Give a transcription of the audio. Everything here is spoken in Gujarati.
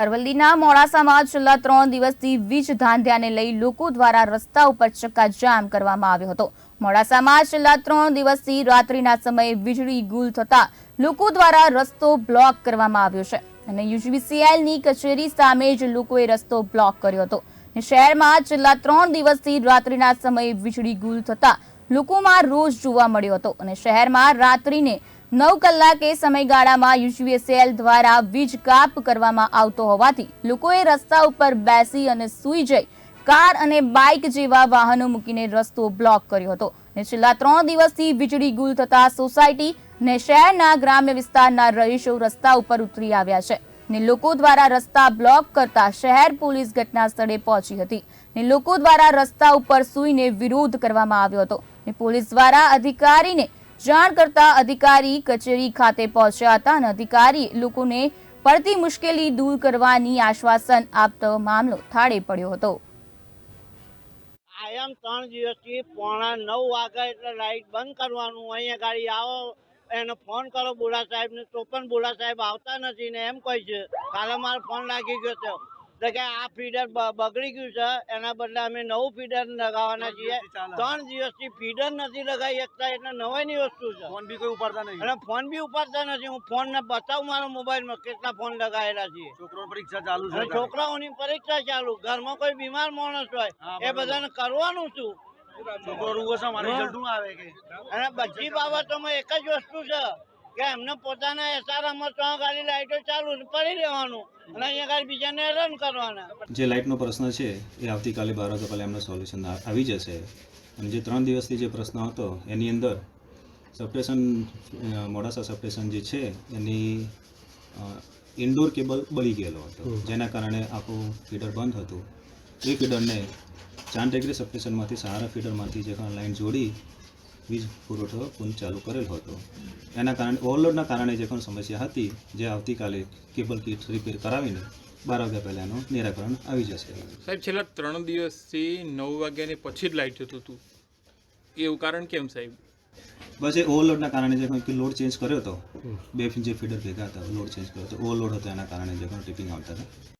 અરવલ્લીના મોડાસામાં છેલ્લા ત્રણ દિવસથી વીજ ધાંધ્યાને લઈ લોકો દ્વારા રસ્તા ઉપર ચક્કાજામ કરવામાં આવ્યો હતો. મોડાસામાં છેલ્લા ત્રણ દિવસથી રાત્રિના સમયે વીજળી ગુલ થતા લોકો દ્વારા રસ્તો બ્લોક કરવામાં આવ્યો છે અને યુજીવીસીએલની કચેરી સામે જ લોકોએ રસ્તો બ્લોક કર્યો હતો. શહેરમાં છેલ્લા ત્રણ દિવસથી રાત્રિના સમયે વીજળી ગુલ થતા લોકોમાં રોષ જોવા મળ્યો હતો અને શહેરમાં રાત્રિને નવ કલાકે સમયગાળામાં યુજીવીસીએલ દ્વારા વીજ કાપ કરવામાં આવતો હોવાથી લોકોએ રસ્તા ઉપર બેસી અને સૂઈ જઈ કાર અને બાઇક જેવા વાહનો મૂકીને રસ્તો બ્લોક કર્યો હતો અને છેલ્લા ત્રણ દિવસથી વીજળી ગુલ થતા સોસાયટી ને શહેરના ગ્રામ્ય વિસ્તારના રહીશો રસ્તા ઉપર ઉતરી આવ્યા છે ને લોકો દ્વારા રસ્તા બ્લોક કરતા શહેર પોલીસ ઘટના સ્થળે પહોંચી હતી ને લોકો દ્વારા રસ્તા ઉપર સૂઈને વિરોધ કરવામાં આવ્યો હતો ને પોલીસ દ્વારા અધિકારીને જાણ કરતા અધિકારી કચેરી ખાતે પહોંચ્યા હતા અને અધિકારી લોકોને પડતી મુશ્કેલી દૂર કરવાની આશ્વાસન આપતો મામલો થાળે પડ્યો હતો. આયામ ત્રણ દિવસથી પોણા નવ વાગે એટલે લાઈટ બંધ કરવાનું. અહીંયા ગાડી આવો, એને ફોન કરો, બોલા સાહેબ ને તો પણ બોલા સાહેબ આવતા નથી ને એમ કહે છે. કાલે મારો ફોન લાગી ગયો છે. એટલે કે આ ફીડર બગડી ગયું છે. એના બદલે અમે નવું ફીડર લગાવવાના છીએ. ત્રણ દિવસથી ફીડર નથી લગાવી શકતા એટલે નવાઈની વસ્તુ છે. ફોન બી કોઈ ઉપાડતા નથી અને ફોન બી ઉપાડતા નથી. હું ફોન ને બતાવું મારા મોબાઈલમાં કેટલા ફોન લગાવેલા છે. છોકરો પરીક્ષા ચાલુ છે છોકરાઓની પરીક્ષા ચાલુ. ઘરમાં કોઈ બીમાર માણસ હોય એ બધાને કરવાનું શું? છોકરો રૂવો છે મારે. આવે કે? અને બધી બાબતોમાં એક જ વસ્તુ છે. કે એમને પોતાના એસારામાં ત્રણ ગાડી લાઈટો ચાલુ ને પડી રહેવાનું. અને અહીંયા ગાડી બીજાને હેરાન કરવાના. જે લાઇટનો પ્રશ્ન છે એ આવતીકાલે બાર વાગ્યા પહેલાં એમનો સોલ્યુશન આવી જશે. અને જે ત્રણ દિવસથી જે પ્રશ્ન હતો એની અંદર સબસ્ટેશન મોડાસા સબસ્ટેશન જે છે એની ઇન્ડોર કેબલ બળી ગયેલો હતો. જેના કારણે આખું ફીડર બંધ હતું. એ ફીડરને ચાંદ ટેકરી સબસ્ટેશનમાંથી સહારા ફીડરમાંથી જે લાઇન જોડી વીજ પુરવઠો પુનઃ ચાલુ કરેલ હતો. એના કારણે ઓવરલોડના કારણે જે પણ સમસ્યા હતી જે આવતીકાલે કેબલ કીટ રિપેર કરાવીને બાર વાગ્યા પહેલાં એનું નિરાકરણ આવી જશે. સાહેબ છેલ્લા ત્રણ દિવસથી નવ વાગ્યાની પછી જ લાઇટ જતું હતું. એવું કારણ કેમ સાહેબ? બસ એ ઓવરલોડના કારણે જે કંઈક લોડ ચેન્જ કર્યો હતો. બે જે ફીડર ભેગા હતા લોડ ચેન્જ કર્યો હતો. ઓવરલોડ હતો એના કારણે જે પણ ટિપિંગ આવતા હતા.